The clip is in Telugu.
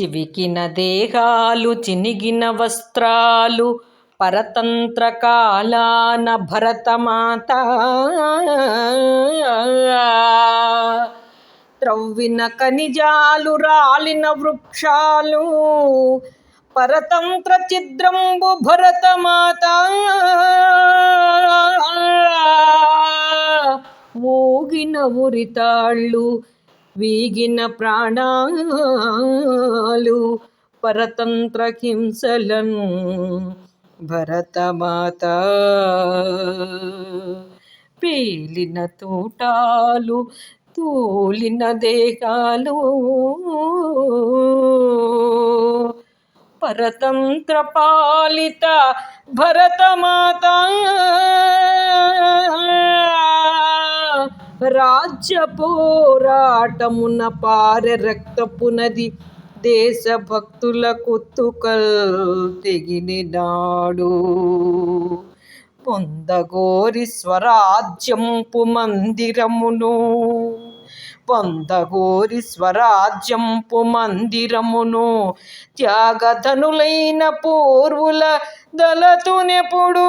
చివికిన దేహాలు చినిగిన వస్త్రాలు పరతంత్ర కాలాన భరతమాత. త్రవ్విన ఖనిజాలు రాలిన వృక్షాలు పరతంత్ర చిద్రంబు భరతమాత. ఊగిన ఉరితాళ్ళు వీగిన ప్రాణాలు పరతంత్ర హింసలను భరతమాత. పేలిన తోటాలు తూలిన దేహాలు పరతంత్ర పాలిత భరతమాత. రాజ్య పోరాటమున పార రక్తపునది దేశ భక్తుల కుత్తుకల్ తెగినాడు పొందగోరి స్వరాజ్యంపు మందిరమును పొందగోరి స్వరాజ్యంపు మందిరమును త్యాగధనులైన పూర్వుల దళతునెప్పుడు